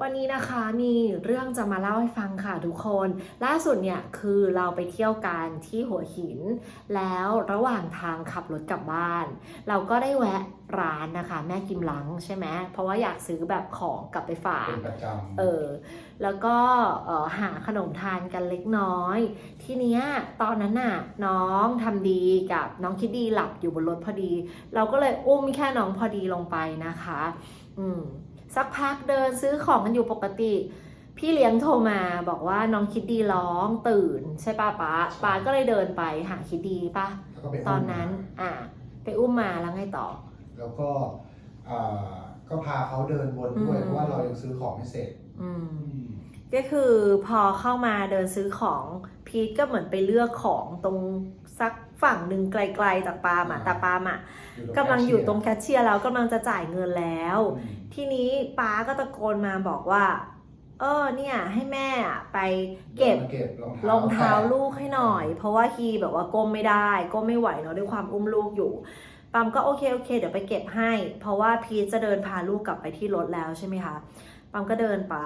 วันนี้นะคะมีเรื่องจะมาเล่าให้ฟังค่ะทุกคน ล่าสุดเนี่ยคือเราไปเที่ยวกันที่หัวหิน แล้วระหว่างทางขับรถกลับบ้าน เราก็ได้แวะร้านนะคะ แม่กิมหลังใช่ไหมเพราะว่าอยากซื้อแบบของกลับไปฝากเป็นประจำเออแล้วก็เอ่อหาขนมทานกันเล็กน้อย ทีเนี้ยตอนนั้นน่ะน้องทำดีกับน้องคิดดีหลับอยู่บนรถพอดี เราก็เลยอุ้มแค่น้องพอดีลงไปนะคะ อืม สักพักเดินซื้อของกันอยู่ปกติ พี่เลี้ยงโทรมาบอกว่าน้องคิดดีร้องตื่น ใช่ป้าป้าป้าก็เลยเดินไปหาคิดดีป่ะแล้วก็ไปตอนนั้น อะไปอุ้มมาแล้วไงต่อ แล้วก็อ่าก็พาเขาเดินวนด้วยอืม เพราะว่าเรายังซื้อของไม่เสร็จอืมอืมก็คือพอเข้ามาเดินซื้อของพีทก็เหมือนไปเลือกของตรง สักฝั่งหนึ่งไกลๆจากปาล์มอะแต่ปาล์มอะอยู่กำลังอยู่ตรงแคชเชียร์แล้วกำลังจะจ่ายเงินแล้วอืมทีนี้ป้าก็ตะโกนมาบอกว่า เออเนี่ยให้แม่อะไปเก็บมาเก็บรองรเท้าองเท้าลูกให้หน่อย เพราะว่าฮีแบบว่าก้มไม่ได้ก้มไม่ไหวเนาะด้วยความอุ้มลูกอยู่ปามก็โอเคโอเค เดี๋ยวไปเก็บให้ เพราะว่าพีทจะเดินพาลูกกลับไปที่รถแล้วใช่ไหมคะ ปามก็เดินไป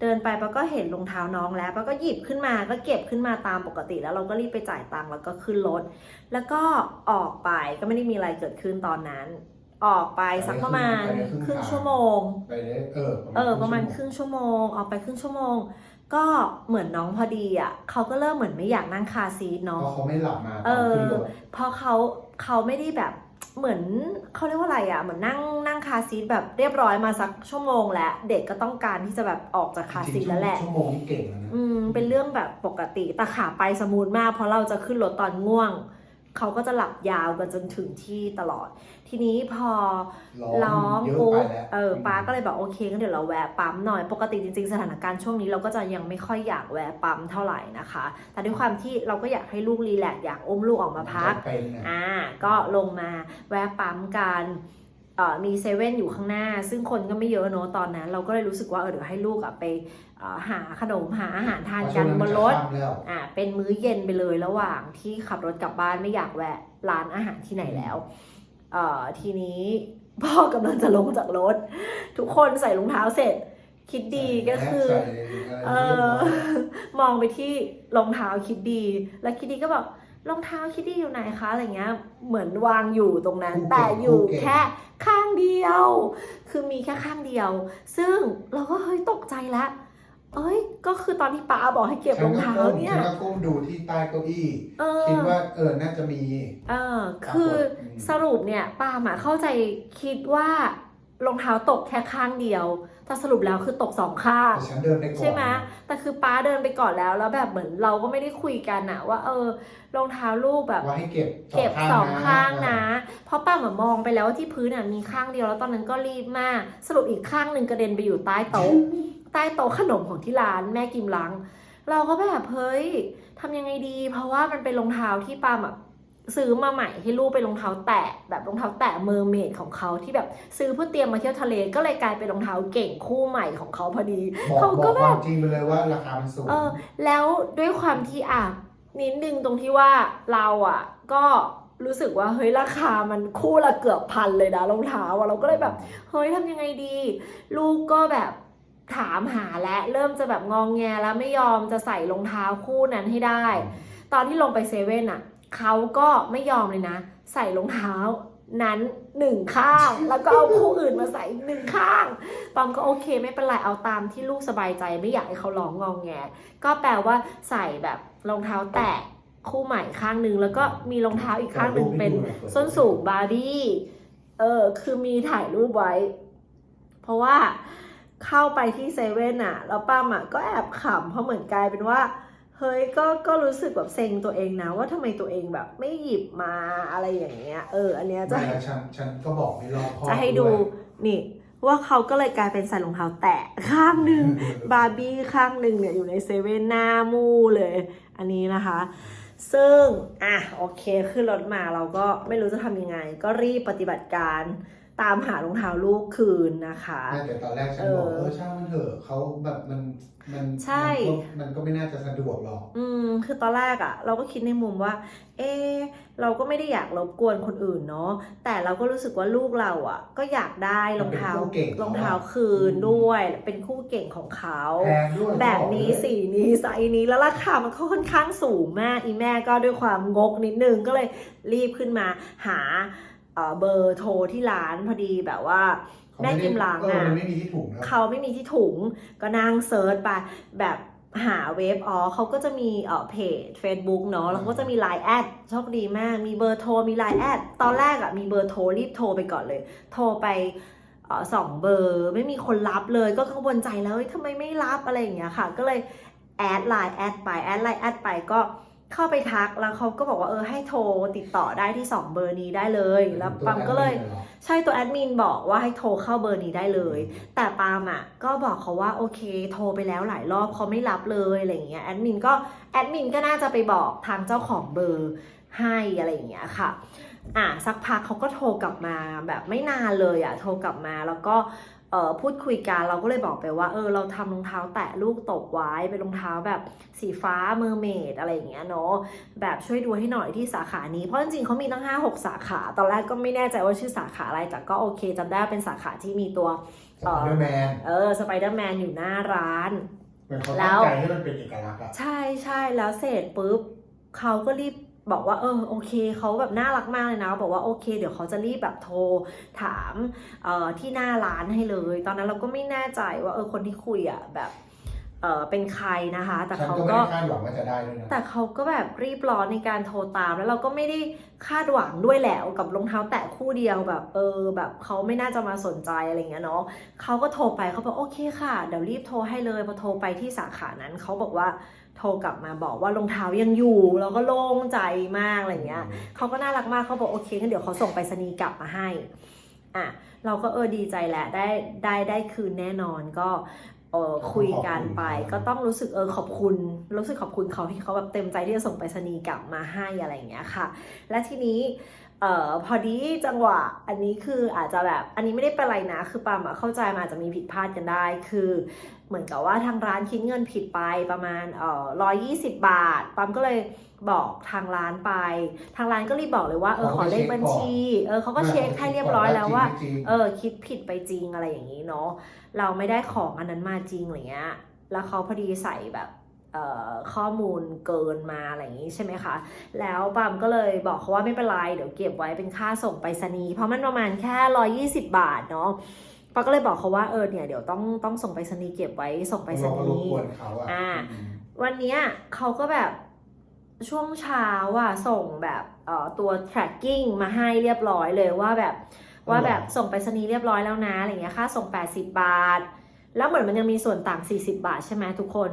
เดินไปปามก็เห็นรองเท้าน้องแล้วปามก็หยิบขึ้นมาก็เก็บขึ้นมาตามปกติ แล้วเราก็รีบไปจ่ายตังค์แล้วก็ขึ้นรถแล้วก็ออกไปก็ไม่ได้มีอะไรเกิดขึ้นตอนนั้น ออกไปสักประมาณครึ่งชั่วโมงไปเลยเออเออ ประมาณครึ่งชั่วโมง ออกไปครึ่งชั่วโมง ก็เหมือนน้องพอดีอะเขาก็เริ่มเหมือนไม่อยากนั่งคาร์ซีทเพเนาะราะเขาไม่หลับมาตเออนอขึ้นรถเพราะเขาเขาไม่ได้แบบเหมือนเขาเรียกว่าอะไรอะเหมือนนั่งนั่ง คาร์ซีทแบบเรียบร้อยมาสักชั่วโมงแล้ว เด็กก็ต้องการที่จะแบบออกจากคาร์ซีทแล้วแหละ ชั่วโมงนี้เก่งแล้วนะอืมเป็นเรื่องแบบปกติแต่ขาไปสมูทมาก เพราะเราจะขึ้นรถตอนง่วง เขาก็จะหลับยาวกันจนถึงที่ตลอด ทีนี้พอ ร้องเยอะปุ๊ไปบแล้วเออป้าก็เลยบอกโอเคงั้นเดี๋ยวเราแวะปั๊มหน่อย ปกติจริงๆ สถานการณ์ช่วงนี้เราก็จะยังไม่ค่อยอยากแวะปั๊มเท่าไหร่นะคะ แต่ด้วยความที่เราก็อยากให้ลูกรีแลกซ์อยากอุ้มลูกออกมาพักเป็นนะอ่าก็ลงมาแวะปั๊มกันเอ่อ มีเซเว่นอยู่ข้างหน้า ซึ่งคนก็ไม่เยอะเนอะตอนนั้น เราก็เลยรู้สึกว่าเออเดี๋ยวให้ลูกอะไปเอ่อหาขนมหาอาหารทานกันบนรถเพาะช่วงนั้นมันจะค่ำแล้วอ่าเป็นมื้อเย็นไปเลยระหว่างที่ขับรถกลับบ้านไม่อยากแวะร้านอาหารที่ไหนแล้วเอ่อทีนี้พ่อกำลังจะลงจากรถ ทุกคนใส่รองเท้าเสร็จ คิดดีก็คือใส่ะไรเอเรียบอร้อยมองไปที่รองเท้าคิดดี แล้วคิดดีก็บอก รองเท้าคิดดีอยู่ไหนคะอะไรเงี้ย เหมือนวางอยู่ตรงนั้น แต่อยู่แค่ข้างเดียว คือมีแค่ข้างเดียว ซึ่งเราก็เฮ้ยตกใจแล้วเอ้ย ก็คือตอนที่ป้าบอกให้เก็บรองเท้าเนี่ยฉันก็ก้มดูที่ใต้เก้าอี้เออคิดว่าเออ น่าจะมี เออ คือสรุปเนี่ยป้าหมาเข้าใจคิดว่า รองเท้าตกแค่ข้างเดียวแต่สรุปแล้วคือตกสองข้างแต่ฉันเดินไปก่อนใช่ไหมแต่คือป้าเดินไปก่อนแล้ว แล้วแบบเหมือนเราก็ไม่ได้คุยกันอะว่า เออรองเท้าลูกแบบ ว่าให้เก็บเก็บสองข้างนะ เพราะป้าเหมือนมองไปแล้วว่าที่พื้นน่ะมีข้างเดียวแล้วตอนนั้นก็รีบมาก สรุปอีกข้างหนึ่งกระเด็นไปอยู่ใต้โต๊ะ ใต้โต๊ะขนมของที่ร้านแม่กิมลัง เราก็แบบเฮ้ยทำยังไงดี เพราะว่ามันเป็นรองเท้าที่ปาแบบ ซื้อมาใหม่ให้ลูกเป็นรองเท้าแตะแบบรองเท้าแตะเมอร์เมดของเขาที่แบบซื้อเพื่อเตรียมมาเที่ยวทะเลก็เลยกลายเป็นรองเท้าเก่งคู่ใหม่ของเขาพอดีบอกเขาบก็อกแบควาบมจริงไปเลยว่าราคามันสูง เออแล้วด้วยความที่อะนิดนึงตรงที่ว่าเราอะ ก็รู้สึกว่าเฮ้ยราคามันคู่ละเกือบพันเลยนะรองเท้าอะเราก็เลยแบบ เฮ้ยทำยังไงดี ลูกก็แบบถามหาและเริ่มจะแบบงองแงแล้วไม่ยอมจะใส่รองเท้าคู่นั้นให้ได้ ตอนที่ลงไปเซเว่นอะ เขาก็ไม่ยอมเลยนะ ใส่รองเท้านั้นหนึ่งข้าง แล้วก็เอาคู่อื่นมาใส่อีกหนึ่งข้างปอมก็โอเคไม่เป็นไรเอาตามที่ลูกสบายใจไม่อยากให้เขาร้องงองแง ก็แปลว่าใส่แบบรองเท้าแตะคู่ใหม่ข้างหนึ่งแล้วก็มีรองเท้าอีกข้างหนึ่งเป็นส้นสูงบาร์บี้เออคือมีถ่ายรูปไว้ เพราะว่าเข้าไปที่เซเว่นอะแล้วป้ามอะก็แอบขำเพราะเหมือนกลายเป็นว่าเฮ้ยก็ก็รู้สึกแบบเซ็งตัวเองนะ ว่าทำไมตัวเองแบบไม่หยิบมาอะไรอย่างเงี้ย เออ อันเนี้ยจะไม่แล้วฉันฉันก็บอกไม่รอบคอบจะให้ดูวยนี่ว่าเขาก็เลยกลายเป็นใส่รองเท้าแตะข้างหนึ่งบาร์บี้ข้างหนึ่งเนี่ยอยู่ในเซเว่นหน้ามูเลย อันนี้นะคะ ซึ่ง อะ โอเคขึ้นรถมาเราก็ไม่รู้จะทำยังไง ก็รีบปฏิบัติการ ตามหารองเท้าลูกคืนนะคะ ไม่แต่ตอนแรกฉันบอกเออเออช่างมันเถอะเขาแบบมันมันใช่ มันก็มันก็ไม่น่าจะสะดวกหรอกอืมคือตอนแรกอะเราก็คิดในมุมว่า เอะเราก็ไม่ได้อยากรบกวนคนอื่นเนาะแต่เราก็รู้สึกว่าลูกเราอะก็อยากได้รองเท้ามันเป็นคู่เก่งรองเท้าคืนด้วย เป็นคู่เก่งของเขา แพงด้วยแบบนี้บอกเลยสีนี้ไซส์นี้แล้วราคามันก็ค่อนข้างสูงมากอีแม่ก็ด้วยความงกนิดนึงก็เลยรีบขึ้นมาหา เอ่อเบอร์โทรที่ร้านพอดีแบบว่าเขาแม่ไได้กิมล้างเอออะมันไม่มีที่ถุงนะเขาไม่มีที่ถุงก็นั่งเซิร์ชไปแบบหาเว็บอ๋อเขาก็จะมีเอ่อเพจ Facebook เนาะแล้วก็จะมี Line แอดโชคดีมาก มีเบอร์โทรมี Line แอดตอนแรกอะ่ะมีเบอร์โทรรีบโทรไปก่อนเลย โทรไปเอ่อสองเบอร์ไม่มีคนรับเลยก็กังวลใจแล้วเฮ้ยทำไมไม่รับอะไรอย่างเงี้ยค่ะ ก็เลยแอดไลน์แอดไปแอดไลน์แอดไปก็ เข้าไปทักแล้วเขาก็บอกว่าเออให้โทรติดต่อได้ที่ 2 เบอร์นี้ได้เลย แล้วปั๊มก็เลยตัวแอดมินน่ะหรอใช่ตัวแอดมินบอกว่าให้โทรเข้าเบอร์นี้ได้เลย แต่ปาล์มอะก็บอกเขาว่าโอเค โทรไปแล้วหลายรอบเขาไม่รับเลยอะไรอย่างเงี้ยแอดมินก็แอดมินก็น่าจะไปบอกทางเจ้าของเบอร์ให้อะไรอย่างเงี้ยค่ะ อะสักพักเขาก็โทรกลับมาแบบไม่นานเลยอะโทรกลับมาแล้วก็เอ่อ พูดคุยกันเราก็เลยบอกไปว่า เออเราทำรองเท้าแตะลูกตกไว้เป็นรองเท้าแบบสีฟ้าเมอร์เมดอะไรอย่างเงี้ยเนาะแบบช่วยดูให้หน่อยที่สาขานี้เพราะจริงๆเขามีตั้ง 5 6 สาขา ตอนแรกก็ไม่แน่ใจว่าชื่อสาขาอะไรแต่ก็โอเคจำได้ว่าเป็นสาขาที่มีตัวสไปเดอร์แมนเออสไปเดอร์แมนอยู่หน้าร้านเหมือนเขาแล้ตั้งวใจให้มันเป็นเอกลักษณ์อะใช่ใช่แล้วเสร็จปุ๊บเขาก็รีบ บอกว่าเออโอเคเขาแบบน่ารักมากเลยนะ บอกว่าโอเค เดี๋ยวเขาจะรีบแบบโทรถามเอ่อที่หน้าร้านให้เลย ตอนนั้นเราก็ไม่แน่ใจว่าเออคนที่คุยอะแบบเออเป็นใครนะคะ แต่ฉันเขาก็ไม่ก็ได้คาดหวังว่าจะได้ด้วยนะแต่เขาก็แบบรีบร้อนในการโทรตาม แล้วเราก็ไม่ได้คาดหวังด้วยแหละกับรองเท้าแตะคู่เดียวแบบเออแบบเขาไม่น่าจะมาสนใจอะไรเงี้ยเนาะเขาก็โทรไปเขาบอกโอเคค่ะเดี๋ยวรีบโทรให้เลยพอโทรไปที่สาขานั้นเขาบอกว่า โทรกลับมาบอกว่ารองเท้ายังอยู่เราก็โล่งใจมากอะไรเงี้ยเขาก็น่ารักมากเขาบอกโอเคงั้นเดี๋ยวเขาส่งไปรษณีย์กลับมาให้อะเราก็เออดีใจแหละได้ได้ได้คืนแน่นอนก็เออคุยกันไปก็ต้องรู้สึกเออขอบคุณ รู้สึกขอบคุณเขาที่เขาแบบเต็มใจที่จะส่งไปรษณีย์กลับมาให้อะไรอย่างเงี้ยค่ะ และทีนี้ เอ่อพอดีจังหวะอันนี้คืออาจจะแบบอันนี้ไม่ได้เป็นไรนะ คือปามอะเข้าใจมันอาจจะมีผิดพลาดกันได้ คือเหมือนกับว่าทางร้านคิดเงินผิดไปประมาณเอ่อร้อยยี่สิบบาทปามก็เลยบอกทางร้านไป ทางร้านก็รีบบอกเลยว่าเออขอเลขบัญชีเออเขาก็เช็คให้เรียบร้อยแล้วว่าจริงๆเออคิดผิดไปจริงอะไรอย่างนี้เนาะเราไม่ได้ของอันนั้นมาจริงอะไรเงี้ยแล้วเขาพอดีใส่แบบเอ่อ ข้อมูลเกินมาอะไรอย่างนี้ใช่ไหมคะ แล้วปามก็เลยบอกเขาว่าไม่เป็นไร เดี๋ยวเก็บไว้เป็นค่าส่งไปรษณีย์เพราะมันประมาณแค่ร้อยี่สิบบาทเนาะปาก็เลยบอกเขาว่าเออเนี่ยเดี๋ยวต้องต้องส่งไปรษณีย์เก็บไว้ส่งไปรษเราก็รบณีกวย์นเขาอะอ่าอืมวันเนี้ยเขาก็แบบช่วงเช้าอะส่งแบบเอ่อตัว tracking มาให้เรียบร้อยเลยว่าแบบว่าแบบส่งไปรษณีย์เรียบร้อยแล้วนะอะไรเงี้ยค่าส่ง 80 บาท แล้วเหมือนมันยังมีส่วนต่าง 40 บาทใช่ไหมทุกคน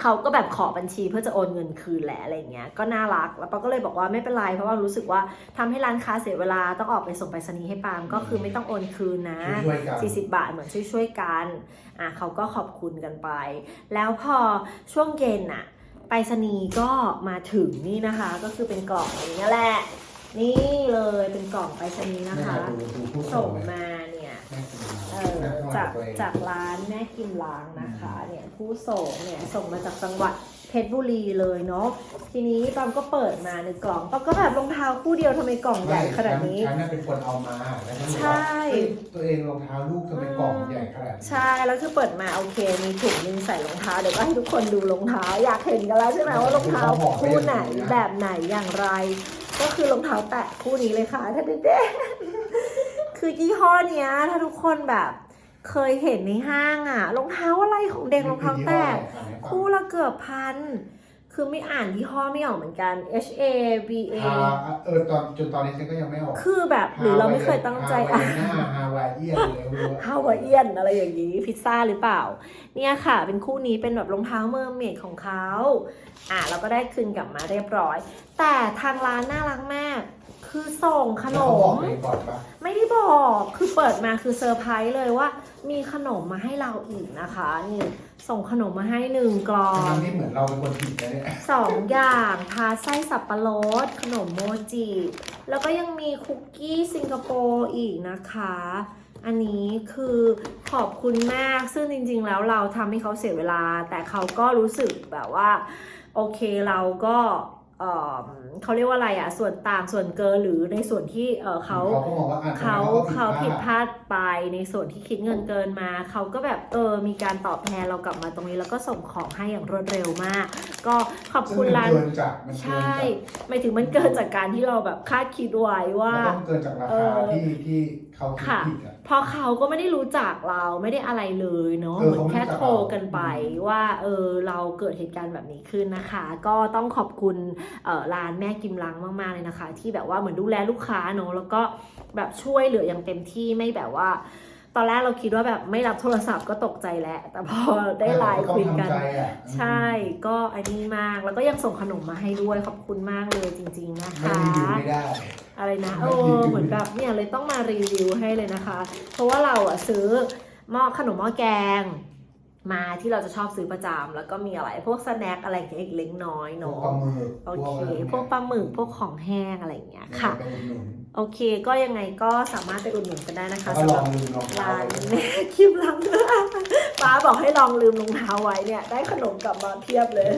เขาก็แบบขอบัญชีเพื่อจะโอนเงินคืนแหละอะไรเงี้ยก็น่ารัก แล้วปาก็เลยบอกว่าไม่เป็นไรเพราะว่ารู้สึกว่าทำให้ร้านค้าเสียเวลาต้องออกไปส่งไปรษณีย์ให้ปาล์มก็คือไม่ต้องโอนคืนนะช่วยๆกัน40 บาทเหมือนช่วยๆกันอะเขาก็ขอบคุณกันไป แล้วพอช่วงเย็นน่ะไปรษณีย์ก็มาถึงนี่นะคะ ก็คือเป็นกล่องอย่างนี้ยแหละ นี่เลยเป็นกล่องไปรษณีย์นะคะดูดูผู้ส่ส่งงเลยมาเนี่ยแม่กินเอมาอแม่จากตัวเองจากร้านแม่กิมล้างนะคะเนี่ยผู้ส่งเนี่ยส่งมาจากจังหวัดเพชรบุรีเลยเนาะทีนี้ปามก็เปิดมาในกล่องปามก็แบบรองเท้าคู่เดียวทำไมกล่องใหญ่ขนาดนี้ฉันน่ะเป็นคนเอามาแล้วฉันบอกใช่ว่าเอ้ยตัวเองรองเท้าลูกทำไมกล่องใหญ่ขนาดนี้ใช่แล้วคือเปิดมาโอเคมีถุงนึงใส่รองเท้าเดี๋ยวก็ให้ทุกคนดูรองเท้าอยากเห็นกันแล้วใช่ไหมว่ารองเท้าคู่ไหนแบบไหนอย่างไร ก็คือรองเท้าแตะคู่นี้เลยค่ะท่านเด็กๆ คือยี่ห้อเนี้ย ถ้าทุกคนแบบเคยเห็นในห้างอะรองเท้าอะไรของเด็กรองเท้าแตะคู่ละเกือบพัน คือไม่อ่านยี่ห้อไม่ออกเหมือนกัน H A B A อ่าเออตอนจนตอนนี้ฉันก็ยังไม่ออกคือแบบหรือเราไม่เคยตั้งใจฮาวาอ่านเอียนหน้าฮาวายเอียนเลยไม่รู้อะฮาวาเอียนอะไรอย่างนี้พิซซ่าหรือเปล่า เนี่ยค่ะ เป็นคู่นี้เป็นแบบรองเท้าเมอร์เมดของเขาอะเราก็ได้คืนกลับมาเรียบร้อย แต่ทางร้านน่ารักมากคคือส่งขนแล้วเขาบอกมเองก่อนปะไม่ได้บอก คือเปิดมาคือเซอร์ไพรส์เลยว่ามีขนมมาให้เราอีกนะคะนี่ส่งขนมมาให้หนึ่งกล่องทั้งที่เหมือนเราเป็นคนผิดนะเนี่ยสองอย่างทาไส้สับปะรด ขนมโมจิ แล้วก็ยังมีคุกกี้สิงคโปร์อีกนะคะ อันนี้คือขอบคุณมากซึ่งจริง ๆ แล้วเราทำให้เขาเสียเวลา แต่เขาก็รู้สึกแบบว่า โอเคเราก็เออเขาเรียกว่าอะไรอะส่วนต่างส่วนเกินหรือในส่วนที่เออเขาเขาก็มองว่าอะเขาทำไมเขาผิดพพลาดลาด ไปในส่วนที่คิดเงินเกินมา เขาก็แบบเออมีการตอบแทนเรากลับมาตรงนี้ แล้วก็ส่งของให้อย่างรวดเร็วมาก ก็ขอบซึ่งคุณมันร้านเกินจากมันเกินใช่จากหมายถึงมันเกินจากการที่เราแบบคาดคิดไว้ว่า มันต้องเกินจากราเอคาอ ที่ที่เขาคิดค่ะผิดอะ เพราะเขาก็ไม่ได้รู้จักเราไม่ได้อะไรเลยเนาะเออเหมือนแค่เขาไม่รู้จักโทรกันไปว่าเออเราเกิดเหตุการณ์แบบนี้ขึ้นนะคะ ก็ต้องขอบคุณเอ่อร้านแม่กิมลังมากๆเลยนะคะ ที่แบบว่าเหมือนดูแลลูกค้าเนาะแล้วก็ แบบช่วยเหลืออย่างเต็มที่ไม่แบบว่า ตอนแรกเราคิดว่าแบบไม่รับโทรศัพท์ก็ตกใจแล้ว แต่พอได้ไลน์คุยกันต้องทำใจอะใช่ก็อันนี้มากแล้วก็ยังส่งขนมมาให้ด้วยขอบคุณมากเลยจริง ๆนะไม่คะรีวิวไม่ได้อะไรนะไม่เอรีวิอวเหมือนแบบเนี่ยเลยต้องมารีวิวให้เลยนะคะ เพราะว่าเราอะซื้อหม้อขนมหม้อแกง มาที่เราจะชอบซื้อประจำแล้วก็มีอะไร พวกสแน็คอะไรอย่างเงี้ยอีกเล็กน้อยพวกเนาะปลาหมึกโอเคะไรพวกปลาหมึกพวกของแห้งอะไรอย่างเงี้ยค่ะ ไปอุดหนุนโอเค ก็ยังไงก็สามารถไปอุดหนุนกันได้นะคะแล้วก็สำลหอรับงลืมรองเท้าร้านไว้แม่คิมลังป้าบอกให้ลองลืมรองเท้าไว้เนี่ย ได้ขนมกลับมาเพียบเลย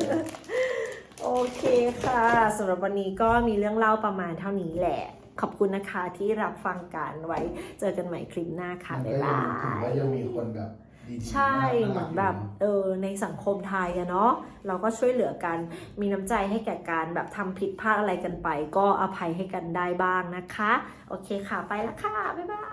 โอเคค่ะสำหรับวันนี้ก็มีเรื่องเล่าประมาณเท่านี้แหละ ขอบคุณนะคะที่รับฟังกันไว้ เจอกันใหม่คลิปหน้าค่ะ มันบ๊ายก็บายังถือว่ายยังมีคนแบบ ดีๆใช่น่ารักเหมือนแบบเออในสังคมไทยอะเนาะเราก็ช่วยเหลือกันมีน้ำใจให้แก่การแบบทำผิดพลาดอะไรกันไป ก็อภัยให้กันได้บ้างนะคะ โอเคค่ะไปละค่ะ บ๊ายบาย